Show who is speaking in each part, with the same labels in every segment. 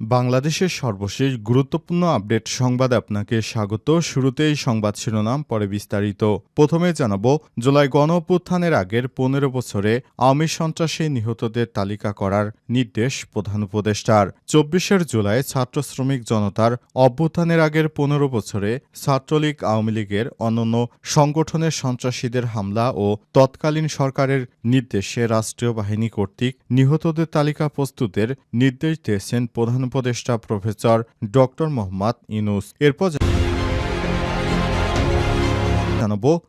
Speaker 1: বাংলাদেশের সর্বশেষ গুরুত্বপূর্ণ আপডেট সংবাদ আপনাকে স্বাগত। শুরুতেই সংবাদ শিরোনাম, পরে বিস্তারিত। প্রথমে জানাব, জুলাই গণ অভ্যুত্থানের আগের পনেরো বছরে আওয়ামী সন্ত্রাসী নিহতদের তালিকা করার নির্দেশ প্রধান উপদেষ্টার। চব্বিশের জুলাই ছাত্র শ্রমিক জনতার অভ্যুত্থানের আগের পনেরো বছরে ছাত্রলীগ, আওয়ামী লীগের অন্যান্য সংগঠনের সন্ত্রাসীদের হামলা ও তৎকালীন সরকারের নির্দেশে রাষ্ট্রীয় বাহিনী কর্তৃক নিহতদের তালিকা প্রস্তুতের নির্দেশ দিয়েছেন প্রধান উপদেষ্টা প্রফেসর ড মোহাম্মদ ইনুস এরপর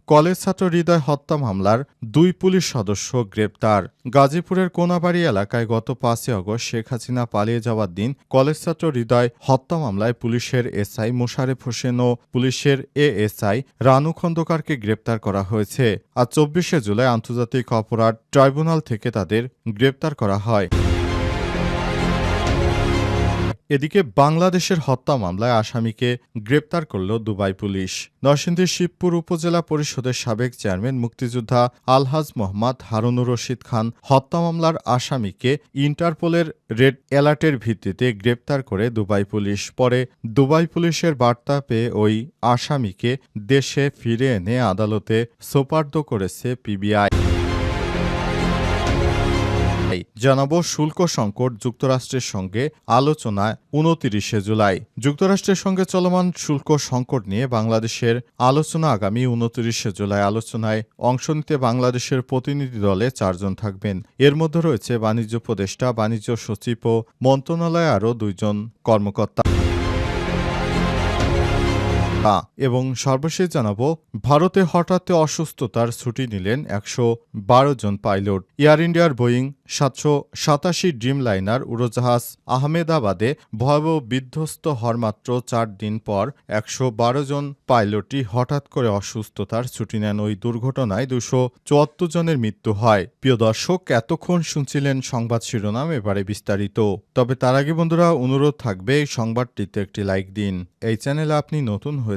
Speaker 1: কলেজ ছাত্র হৃদয় হত্যা মামলার দুই পুলিশ সদস্য গ্রেপ্তার। গাজীপুরের কোনাবাড়ি এলাকায় গত পাঁচই আগস্ট শেখ হাসিনা পালিয়ে যাওয়ার দিন কলেজ ছাত্র হৃদয় হত্যা মামলায় পুলিশের এসআই মোশারেফ হোসেন ও পুলিশের এএসআই রানু খন্দকারকে গ্রেপ্তার করা হয়েছে। আর চব্বিশে জুলাই আন্তর্জাতিক অপরাধ ট্রাইব্যুনাল থেকে তাদের গ্রেপ্তার করা হয়। এদিকে বাংলাদেশের হত্যা মামলায় আসামিকে গ্রেপ্তার করল দুবাই পুলিশ। নরসিংদীর শিবপুর উপজেলা পরিষদের সাবেক চেয়ারম্যান মুক্তিযোদ্ধা আলহাজ মোহাম্মদ হারুনুর রশিদ খান হত্যা মামলার আসামিকে ইন্টারপোলের রেড অ্যালার্টের ভিত্তিতে গ্রেপ্তার করে দুবাই পুলিশ। পরে দুবাই পুলিশের বার্তা পেয়ে ওই আসামিকে দেশে ফিরে এনে আদালতে সোপার্দ করেছে পিবিআই। জানাব শুল্ক সংকট যুক্তরাষ্ট্রের সঙ্গে আলোচনায় উনতিরিশে জুলাই। যুক্তরাষ্ট্রের সঙ্গে চলমান শুল্ক সংকট নিয়ে বাংলাদেশের আলোচনা আগামী উনতিরিশে জুলাই আলোচনায় অংশ নিতে বাংলাদেশের প্রতিনিধি দলে চারজন থাকবেন। এর মধ্যে রয়েছে বাণিজ্য উপদেষ্টা, বাণিজ্য সচিব ও মন্ত্রণালয়ে আরও দুইজন কর্মকর্তা। তা এবং সর্বশেষ জানাব, ভারতে হঠাৎ অসুস্থতার ছুটি নিলেন একশো বারো জন পাইলট। এয়ার ইন্ডিয়ার বোয়িং সাতশো সাতাশি ড্রিম লাইনার উড়োজাহাজ আহমেদাবাদে ভয়াবহ বিধ্বস্ত হওয়ার মাত্র চার দিন পর একশো বারো জন পাইলটই হঠাৎ করে অসুস্থতার ছুটি নেন। ওই দুর্ঘটনায় দুশো চুয়াত্তর জনের মৃত্যু হয়। প্রিয় দর্শক, এতক্ষণ শুনছিলেন সংবাদ শিরোনাম, এবারে বিস্তারিত। তবে তার আগে বন্ধুরা, অনুরোধ থাকবে এই সংবাদটিতে একটি লাইক দিন। এই চ্যানেলে আপনি নতুন হয়ে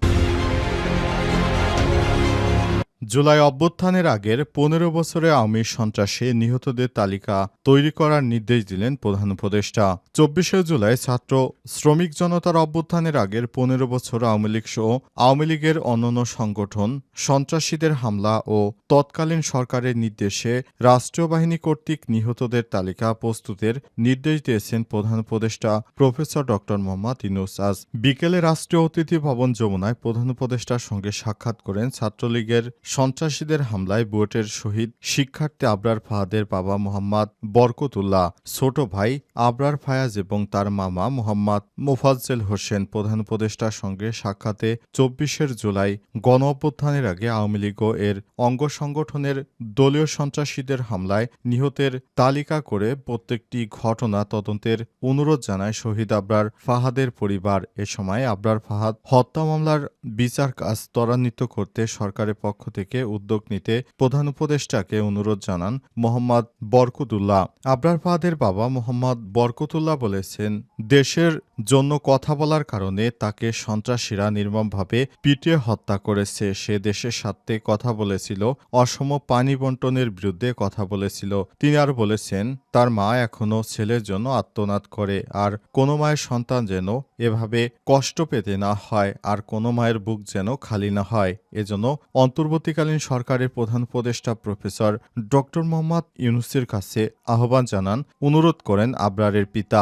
Speaker 1: জুলাই অভ্যুত্থানের আগের পনেরো বছরে আওয়ামী সন্ত্রাসে নিহতদের তালিকা তৈরি করার নির্দেশ দিলেন প্রধান উপদেষ্টা। চব্বিশে জুলাই ছাত্র শ্রমিক জনতার অভ্যুত্থানের আগের পনেরো বছর আওয়ামী লীগ সহ আওয়ামী লীগের অন্যান্য সংগঠন, সন্ত্রাসীদের হামলা ও তৎকালীন সরকারের নির্দেশে রাষ্ট্রীয় বাহিনী কর্তৃক নিহতদের তালিকা প্রস্তুতের নির্দেশ দিয়েছেন প্রধান উপদেষ্টা প্রফেসর ড. মোহাম্মদ ইনুস আজ বিকেলে রাষ্ট্রীয় অতিথি ভবন যমুনায় প্রধান উপদেষ্টার সঙ্গে সাক্ষাৎ করেন ছাত্রলীগের সন্ত্রাসীদের হামলায় বুয়েটের শহীদ শিক্ষার্থী আবরার ফাহাদের বাবা মোহাম্মদ বরকতুল্লাহ, ছোট ভাই আবরার ফায়াজ এবং তার মামা মোহাম্মদ মোফাজ্জেল হোসেন প্রধান উপদেষ্টার সঙ্গে সাক্ষাতে চব্বিশের জুলাই গণ অভ্যুত্থানের আগে আওয়ামী লীগ এর অঙ্গ সংগঠনের দলীয় সন্ত্রাসীদের হামলায় নিহতের তালিকা করে প্রত্যেকটি ঘটনা তদন্তের অনুরোধ জানায় শহীদ আবরার ফাহাদের পরিবার। এ সময় আবরার ফাহাদ হত্যা মামলার বিচার কাজ ত্বরান্বিত করতে সরকারের পক্ষ থেকে উদ্যোগ নিতে প্রধান উপদেষ্টাকে অনুরোধ জানান মোহাম্মদ বরকতুল্লাহ। আবরার ফাহাদের বাবা মোহাম্মদ বরকতুল্লাহ বলেছেন, দেশের জন্য কথা বলার কারণে তাকে সন্ত্রাসীরা নির্মমভাবে পিটিয়ে হত্যা করেছে। সে দেশের স্বার্থে কথা বলেছিল, অসম পানি বন্টনের বিরুদ্ধে কথা বলেছিল। তিনি আর বলেছেন, তার মা এখনও ছেলের জন্য আত্মনাদ করে, আর কোনো মায়ের সন্তান যেন এভাবে কষ্ট পেতে না হয় আর কোনো মায়ের বুক যেন খালি না হয়। এজন্য অন্তর্বর্তীকালীন সরকারের প্রধান উপদেষ্টা প্রফেসর ড মোহাম্মদ ইউনুসের কাছে আহ্বান জানান, অনুরোধ করেন আবরারের পিতা।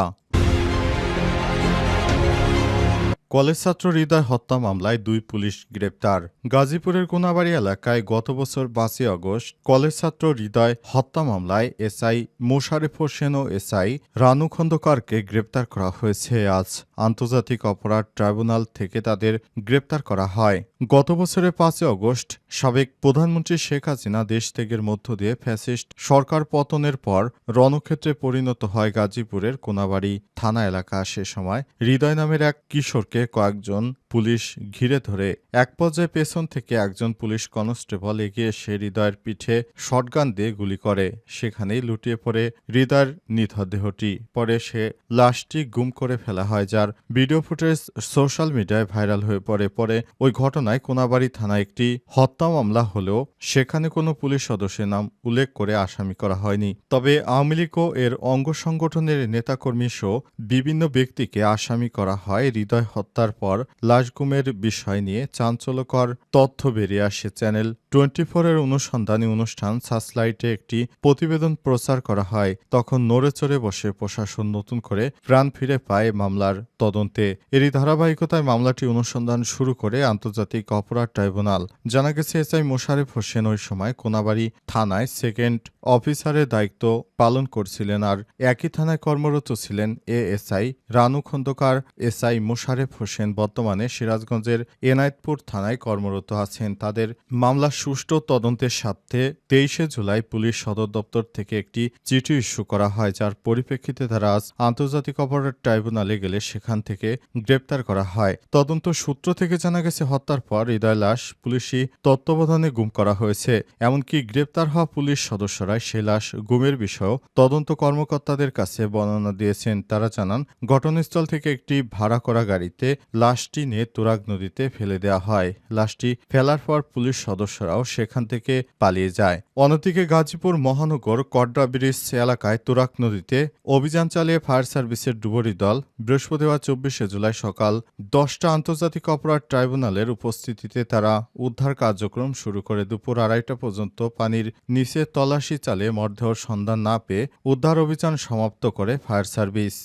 Speaker 1: কলেজ ছাত্র হৃদয় হত্যা মামলায় দুই পুলিশ গ্রেপ্তার। গাজীপুরের কোনাবাড়ি এলাকায় গত বছর পাঁচই আগস্ট কলেজ ছাত্র হৃদয় হত্যা মামলায় এসআই মোশারেফ হোসেন ও এসআই রানু খন্দকারকে গ্রেপ্তার করা হয়েছে। আজ আন্তর্জাতিক অপরাধ ট্রাইব্যুনাল থেকে তাদের গ্রেপ্তার করা হয়। গত বছরের পাঁচই অগস্ট সাবেক প্রধানমন্ত্রী শেখ হাসিনা দেশ ত্যাগের মধ্য দিয়ে ফ্যাসিস্ট সরকার পতনের পর রণক্ষেত্রে পরিণত হয় গাজীপুরের কোনাবাড়ি থানা এলাকা। সে সময় হৃদয় নামের এক কিশোরকে কয়েকজন পুলিশ ঘিরে ধরে। এক পর্যায়ে পেছন থেকে একজন পুলিশ কনস্টেবল এগিয়ে এসে হৃদয়ের পিঠে শটগান দিয়ে গুলি করে। সেখানেই লুটিয়ে পড়ে হৃদয়ের নিথর দেহটি পরে সে লাশটি গুম করে ফেলা হয়, যার ভিডিও ফুটেজ সোশ্যাল মিডিয়ায় ভাইরাল হয়ে পড়ে। পরে ওই ঘটনায় কোনাবাড়ি থানায় একটি হত্যা মামলা হলেও সেখানে কোনো পুলিশ সদস্যের নাম উল্লেখ করে আসামি করা হয়নি। তবে আওয়ামী লীগ ও এর অঙ্গ সংগঠনের নেতাকর্মী সহ বিভিন্ন ব্যক্তিকে আসামি করা হয় হৃদয় হত্যার পর। লাশ গুমের বিষয় নিয়ে চাঞ্চল্যকর তথ্য বেরিয়ে আসে চ্যানেল টোয়েন্টি ফোরের অনুসন্ধানী অনুষ্ঠান সাসলাইটে একটি প্রতিবেদন প্রচার করা হয়। তখন নড়ে চড়ে বসে প্রশাসন নতুন করে প্রাণ ফিরে পায় মামলার তদন্তে। এরই ধারাবাহিকতায় মামলাটি অনুসন্ধান শুরু করে আন্তর্জাতিক অপরাধ ট্রাইব্যুনাল। জানা গেছে, এসআই মোশারেফ হোসেন ওই সময় কোনাবাড়ি থানায় সেকেন্ড অফিসারের দায়িত্ব পালন করছিলেন আর একই থানায় কর্মরত ছিলেন এএসআই রানু খন্দকার। এসআই মোশারেফ হোসেন বর্তমানে সিরাজগঞ্জের এনায়েতপুর থানায় কর্মরত আছেন। তাদের মামলা সুষ্ঠু তদন্তের স্বার্থে তেইশে জুলাই পুলিশ সদর দপ্তর থেকে একটি চিঠি ইস্যু করা হয়, যার পরিপ্রেক্ষিতে তারা আজ আন্তর্জাতিক অপরাধ ট্রাইব্যুনালে গেলে সেখান থেকে গ্রেপ্তার করা হয়। তদন্ত সূত্র থেকে জানা গেছে, হত্যার পর হৃদয় লাশ পুলিশি তত্ত্বাবধানে গুম করা হয়েছে। এমনকি গ্রেপ্তার হওয়া পুলিশ সদস্যরাই সে লাশ গুমের বিষয়েও তদন্ত কর্মকর্তাদের কাছে বর্ণনা দিয়েছেন। তারা জানান, ঘটনাস্থল থেকে একটি ভাড়া করা গাড়িতে লাশটি নিয়ে তুরাগ নদীতে ফেলে দেওয়া হয়। লাশটি ফেলার পর পুলিশ সদস্যরাও সেখান থেকে পালিয়ে যায়। অন্যদিকে গাজীপুর মহানগর কড্ডা ব্রিজ এলাকায় তুরাক নদীতে অভিযান চালিয়ে ফায়ার সার্ভিসের ডুবুরি দল বৃহস্পতিবার চব্বিশে জুলাই সকাল দশটা আন্তর্জাতিক অপরাধ ট্রাইব্যুনালের উপস্থিতিতে তারা উদ্ধার কার্যক্রম শুরু করে। দুপুর আড়াইটা পর্যন্ত পানির নিচে তল্লাশি চালিয়ে মরদেহর সন্ধান না পেয়ে উদ্ধার অভিযান সমাপ্ত করে ফায়ার সার্ভিস।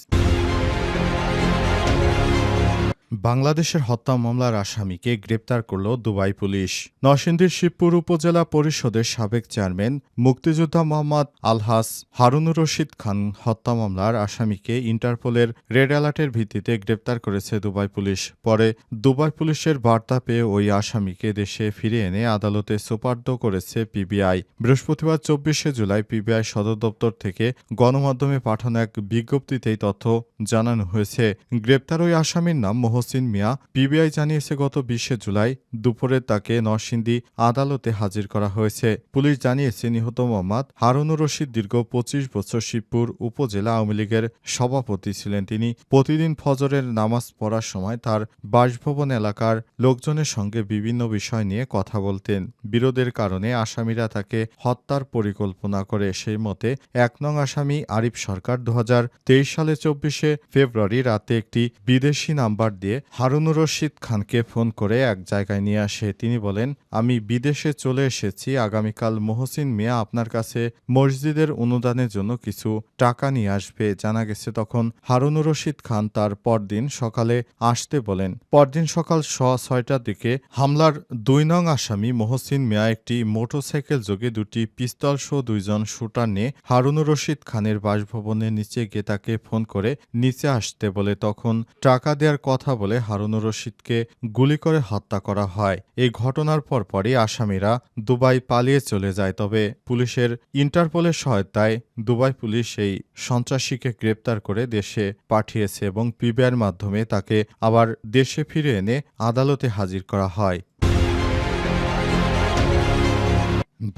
Speaker 1: বাংলাদেশের হত্যা মামলার আসামিকে গ্রেপ্তার করল দুবাই পুলিশ। নরসিংদীর শিবপুর উপজেলা পরিষদের সাবেক চেয়ারম্যান মুক্তিযোদ্ধা মোহাম্মদ আলহাস হারুনুর রশিদ খান হত্যা মামলার আসামিকে ইন্টারপোলের রেড অ্যালার্টের ভিত্তিতে গ্রেপ্তার করেছে দুবাই পুলিশ। পরে দুবাই পুলিশের বার্তা পেয়ে ওই আসামিকে দেশে ফিরে এনে আদালতে সোপার্দ করেছে পিবিআই। বৃহস্পতিবার চব্বিশে জুলাই পিবিআই সদর দপ্তর থেকে গণমাধ্যমে পাঠানো এক বিজ্ঞপ্তিতেই তথ্য জানানো হয়েছে। গ্রেপ্তার ওই আসামির নাম মহসিন মিয়া পিবিআই জানিয়েছে, গত বিশে জুলাই দুপুরে তাকে নরসিংদী আদালতে হাজির করা হয়েছে। পুলিশ জানিয়েছে, নিহত মোহাম্মদ হারুনুর রশিদ দীর্ঘ পঁচিশ বছর শিবপুর উপজেলা আওয়ামী লীগের সভাপতি ছিলেন। তিনি প্রতিদিন ফজরের নামাজ পড়ার সময় তার বাসভবন এলাকার লোকজনের সঙ্গে বিভিন্ন বিষয় নিয়ে কথা বলতেন। বিরোধের কারণে আসামিরা তাকে হত্যার পরিকল্পনা করে। সেই মতে, এক নং আসামি আরিফ সরকার দু হাজার তেইশ সালে চব্বিশে ফেব্রুয়ারি রাতে একটি বিদেশি নাম্বার দিয়ে হারুনুর রশিদ খানকে ফোন করে এক জায়গায় নিয়ে আসে। তিনি বলেন, আমি বিদেশে চলে এসেছি। আগামীকাল মহসিন মিয়া আপনার কাছে মসজিদের অনুদানের জন্য কিছু টাকা নিয়ে আসবে। জানা গেছে তখন হারুনুর রশিদ খান তার পরদিন সকালে আসতে বলেন। পরদিন সকাল স ছয়টার দিকে হামলার দুই নং আসামি মহসিন মিয়া একটি মোটরসাইকেল যোগে দুটি পিস্তল সহ দুইজন শুটার নিয়ে হারুনুর রশিদ খানের বাসভবনের নিচে গিয়ে তাকে ফোন করে নিচে আসতে বলে। তখন টাকা দেওয়ার কথা বলে হারুনুর রশিদকে গুলি করে হত্যা করা হয়। এই ঘটনার পরপরই আসামিরা দুবাই পালিয়ে চলে যায়, তবে পুলিশের ইন্টারপোলের সহায়তায় দুবাই পুলিশ এই সন্ত্রাসীকে গ্রেপ্তার করে দেশে পাঠিয়েছে এবং পিবিআর মাধ্যমে তাকে আবার দেশে ফিরে এনে আদালতে হাজির করা হয়।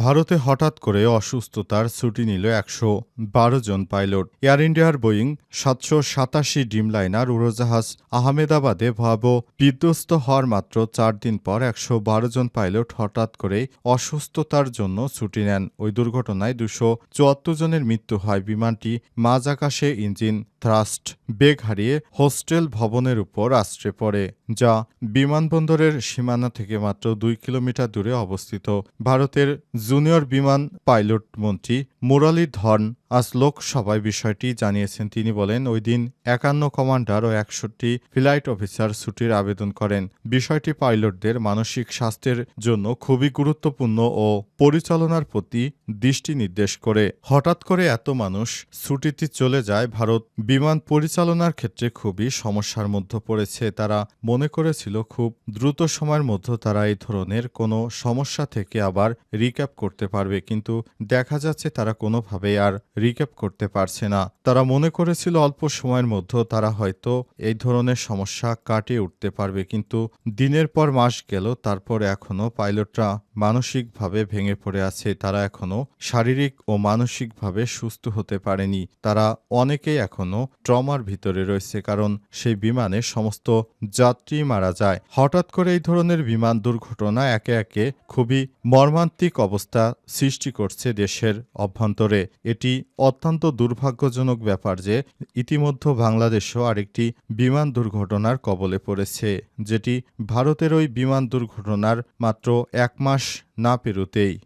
Speaker 1: ভারতে হঠাৎ করে অসুস্থতার ছুটি নিল একশো বারো জন পাইলট। এয়ার ইন্ডিয়ার বোয়িং সাতশো সাতাশি ড্রিমলাইনার উড়োজাহাজ আহমেদাবাদে ভয়াবহ বিধ্বস্ত হওয়ার মাত্র চার দিন পর একশো বারো জন পাইলট হঠাৎ করে অসুস্থতার জন্য ছুটি নেন। ওই দুর্ঘটনায় দুশো চুয়াত্তর জনের মৃত্যু হয়। বিমানটি মাঝ আকাশে ইঞ্জিন থ্রাস্ট বেগ হারিয়ে হোস্টেল ভবনের উপর আশ্রে পড়ে, যা বিমানবন্দরের সীমানা থেকে মাত্র দুই কিলোমিটার দূরে অবস্থিত। ভারতের জুনিয়র বিমান পাইলট মন্ত্রী মুরালী ধর্ন আজ লোকসভায় বিষয়টি জানিয়েছেন। তিনি বলেন, ওই দিন একান্ন কমান্ডার ও একষট্টি ফ্লাইট অফিসার ছুটির আবেদন করেন। বিষয়টি পাইলটদের মানসিক স্বাস্থ্যের জন্য খুবই গুরুত্বপূর্ণ ও পরিচালনার প্রতি দৃষ্টি নির্দেশ করে। হঠাৎ করে এত মানুষ ছুটিতে চলে যায়, ভারত বিমান পরিচালনার ক্ষেত্রে খুবই সমস্যার মধ্যে পড়েছে। তারা মনে করেছিল, খুব দ্রুত সময়ের মধ্যে তারা এই ধরনের কোনো সমস্যা থেকে আবার রিক্যাপ করতে পারবে। কিন্তু দেখা যাচ্ছে, তারা কোনোভাবেই আর রিক্যাপ করতে পারছে না। তারা মনে করেছিল অল্প সময়ের মধ্যে তারা হয়তো এই ধরনের সমস্যা কাটিয়ে উঠতে পারবে, কিন্তু দিনের পর মাস গেল, তারপর এখনও পাইলটরা মানসিকভাবে ভেঙে পড়ে আছে, তারা এখনও শারীরিক ও মানসিকভাবে সুস্থ হতে পারেনি। তারা অনেকেই এখনও ট্রমার ভিতরে রয়েছে, কারণ সেই বিমানে সমস্ত যাত্রী মারা যায়। হঠাৎ করে এই ধরনের বিমান দুর্ঘটনা একে একে খুবই মর্মান্তিক অবস্থা সৃষ্টি করছে দেশের অভ্যন্তরে। এটি অত্যন্ত দুর্ভাগ্যজনক ব্যাপার যে ইতিমধ্যে বাংলাদেশও আরেকটি বিমান দুর্ঘটনার কবলে পড়েছে, যেটি ভারতের ওই বিমান দুর্ঘটনার মাত্র এক না পেরোতেই।